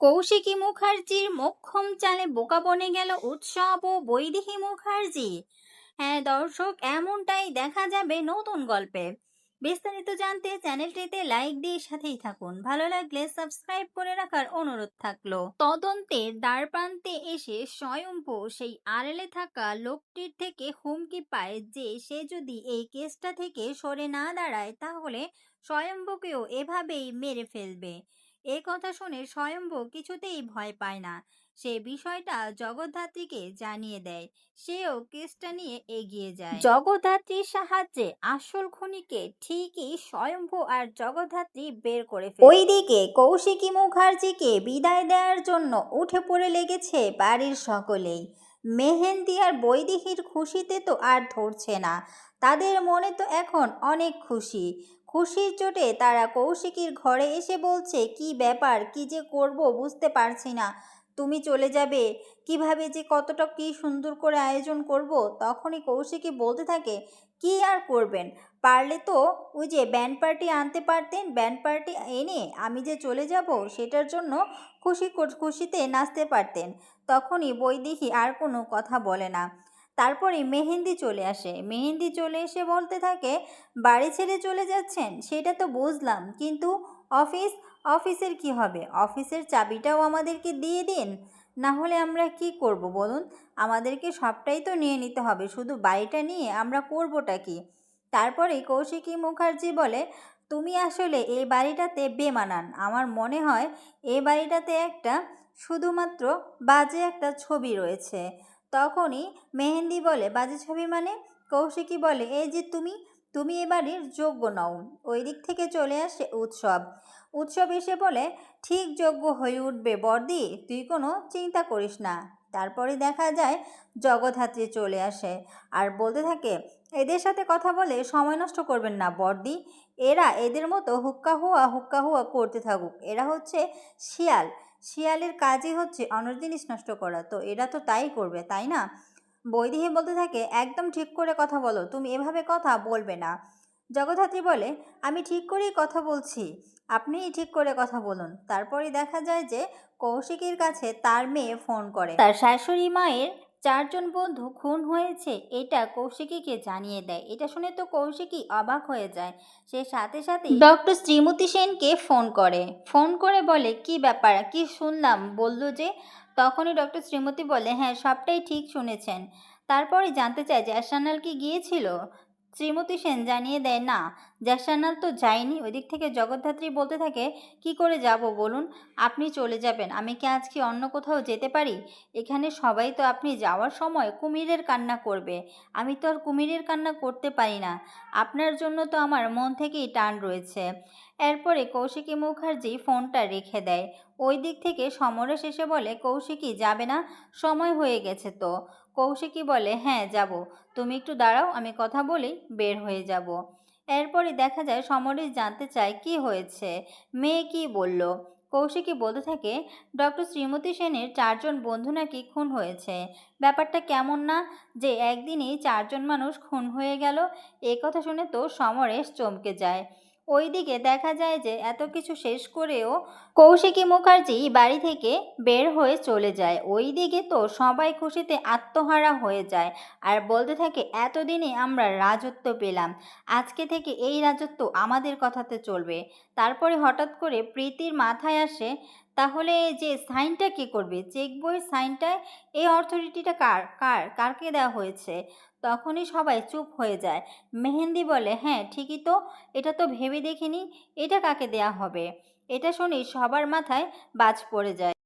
কৌশিকী মুখার্জির মোক্ষম চালে বোকা বনে গেল উৎসব ও বৈদেহী মুখার্জি। হ্যাঁ দর্শক, এমনটাই দেখা যাবে নতুন গল্পে। বিস্তারিত জানতে চ্যানেলটিতে লাইক দিয়ে সাথেই থাকুন। ভালো লাগলে সাবস্ক্রাইব করে রাখার অনুরোধ থাকল। তদন্তের দ্বার প্রান্তে এসে স্বয়ম্ভু সেই আড়ালে থাকা লোকটির থেকে হুমকি পায় যে সে যদি এই কেসটা থেকে সরে না দাঁড়ায়, তাহলে স্বয়ম্ভুকেও এভাবেই মেরে ফেলবে। এ কথা শুনে স্বয়ম্ভু কিছুতেই ভয় পায় না। সে বিষয়টা জগদ্ধাত্রীকে জানিয়ে দেয়। সেও কেসটা নিয়ে এগিয়ে যায়। জগদ্ধাত্রীর সাহায্যে আসল খুনিকে ঠিকই স্বয়ম্ভু আর জগদ্ধাত্রী বের করে ফেলে। ওইদিকে কৌশিকী মুখার্জিকে বিদায় দেওয়ার জন্য উঠে পড়ে লেগেছে বাড়ির সকলেই। মেহেন্দি আর বৈদেহীর খুশিতে তো আর ধরছে না। তাদের মনে তো এখন অনেক খুশি। খুশির চোটে তারা কৌশিকীর ঘরে এসে বলছে, কি ব্যাপার? কি যে করব বুঝতে পারছি না। তুমি চলে যাবে? কীভাবে যে কতটা কি সুন্দর করে আয়োজন করব? তখনই কৌশিকী বলতে থাকে, কি আর করবেন? পারলে তো ওই যে ব্যান্ড পার্টি আনতে পারতেন, ব্যান্ড পার্টি এনে আমি যে চলে যাব, সেটার জন্য খুশি খুশিতে নাচতে পারতেন। তখনই বৈদেহী আর কোনো কথা বলে না। তারপরে মেহেন্দি চলে আসে। মেহেন্দি চলে এসে বলতে থাকে, বাড়ি ছেড়ে চলে যাচ্ছেন? সেটা তো বুঝলাম। কিন্তু অফিস, অফিসের কি হবে? অফিসের চাবিটাও আমাদেরকে দিয়ে দিন। না হলে আমরা কি করব বলুন? আমাদেরকে সবটাই তো নিয়ে নিতে হবে। শুধু বাড়িটা নিয়ে আমরা করবোটা কি? তারপরে কৌশিকী মুখার্জি বলে, তুমি আসলে এই বাড়িটাতে বেমানান। আমার মনে হয় এই বাড়িটাতে একটা শুধুমাত্র বাজে একটা ছবি রয়েছে। তখনই মেহেন্দি বলে, বাজে ছবি মানে? কৌশিকী বলে, এই যে তুমি তুমি এ বাড়ির যোগ্য নও। ওই দিক থেকে চলে আসে উৎসব। উৎসব এসে বলে, ঠিক যোগ্য হয়ে উঠবে বর্দি তুই কোনো চিন্তা করিস না। তারপরে দেখা যায় জগদ্ধাত্রী চলে আসে আর বলতে থাকে, এদের সাথে কথা বলে সময় নষ্ট করবেন না বর্দি এরা এদের মতো হুক্কা হুয়া হুক্কা হুয়া করতে থাকুক। এরা হচ্ছে শিয়াল। শিয়ালের কাজই হচ্ছে অন্য জিনিস নষ্ট করা। তো এরা তো তাই করবে, তাই না? বৈদেহী বলতে থাকে, একদম ঠিক করে কথা বলো, তুমি এভাবে কথা বলবে না। জগদ্ধাত্রী বলে, আমি ঠিক করেই কথা বলছি, আপনিই ঠিক করে কথা বলুন। তারপরে দেখা যায় যে কৌশিকীর কাছে তার মেয়ে ফোন করে। তার শাশুড়ি মায়ের চারজন বন্ধু খুন হয়েছে, এটা কৌশিকীকে জানিয়ে দেয়। এটা শুনে তো কৌশিকী অবাক হয়ে যায়। সে সাথে সাথে ডক্টর শ্রীমতী সেনকে ফোন করে। ফোন করে বলে, কি ব্যাপার? কি শুনলাম? বলল যে, তখনই ডক্টর শ্রীমতী বলে হ্যাঁ সবটাই ঠিক শুনেছেন। তারপরে জানতে চায় যে অ্যাসানাল কি গিয়েছিল? শ্রীমতী সেন জানিয়ে দেয় না জ্যাসানাল তো যায়নি ওই দিক থেকে জগদ্ধাত্রী বলতে থাকে, কি করে যাব বলুন? আপনি চলে যাবেন। আমি কি আজকে অন্য কোথাও যেতে পারি? এখানে সবাই তো আপনি যাওয়ার সময় কুমিরের কান্না করবে। আমি তো আর কুমিরের কান্না করতে পারি না। আপনার জন্য তো আমার মন থেকেই টান রয়েছে। এরপরে কৌশিকী মুখার্জি ফোনটা রেখে দেয়। ওই দিক থেকে সমরেশ এসে বলে, কৌশিকী, যাবে না? সময় হয়ে গেছে তো। কৌশিকী বলে হ্যাঁ যাব। তুমি একটু দাঁড়াও, আমি কথা বলেই বের হয়ে যাব। এরপরে দেখা যায় সমরেশ জানতে চায়, কি হয়েছে? মেয়ে কি বলল? কৌশিকী বলতে থাকে, ডক্টর শ্রীমতী সেনের চারজন বন্ধু নাকি খুন হয়েছে। ব্যাপারটা কেমন না যে একদিনেই চারজন মানুষ খুন হয়ে গেল, এ কথা শুনে তো সমরেশ চমকে যায়। ওইদিকে দেখা যায় যে এত কিছু শেষ করেও কৌশিকী মুখার্জি বাড়ি থেকে বের হয়ে চলে যায়। ওই দিকে তো সবাই খুশিতে আত্মহারা হয়ে যায়। আর বলতে থাকে, এতদিনে আমরা রাজত্ব পেলাম। আজকে থেকে এই রাজত্ব আমাদের কথাতে চলবে। তারপরে হঠাৎ করে প্রীতির মাথায় আসে তাহলে যে সাইনটা কে করবে? চেক বইয়ের সাইনটায় এই অথরিটিটা কার? কার? কারকে দেওয়া হয়েছে? তখনই সবাই চুপ হয়ে যায়। মেহেন্দি বলে হ্যাঁ ঠিকই তো, এটা তো ভেবে দেখিনি, এটা কাকে দেয়া হবে? এটা শুনি সবার মাথায় বাজ পড়ে যায়।